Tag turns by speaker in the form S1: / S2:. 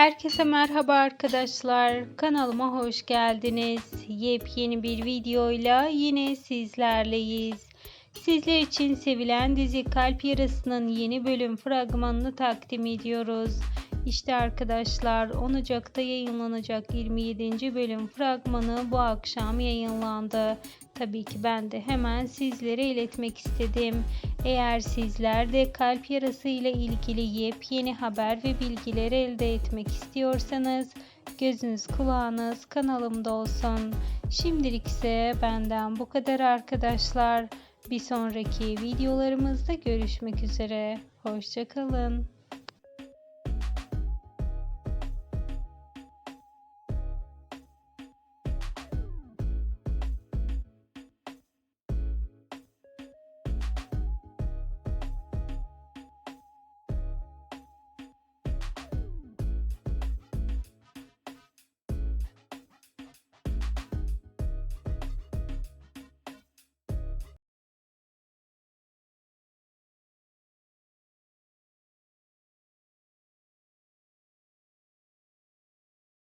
S1: Herkese merhaba arkadaşlar. Kanalıma hoş geldiniz. Yepyeni bir videoyla yine sizlerleyiz. Sizler için sevilen dizi Kalp Yarası'nın yeni bölüm fragmanını takdim ediyoruz. İşte arkadaşlar 10 Ocak'ta yayınlanacak 27. bölüm fragmanı bu akşam yayınlandı. Tabii ki ben de hemen sizlere iletmek istedim. Eğer sizler de kalp yarası ile ilgili yepyeni haber ve bilgiler elde etmek istiyorsanız gözünüz kulağınız kanalımda olsun. Şimdilik ise benden bu kadar arkadaşlar. Bir sonraki videolarımızda görüşmek üzere. Hoşçakalın.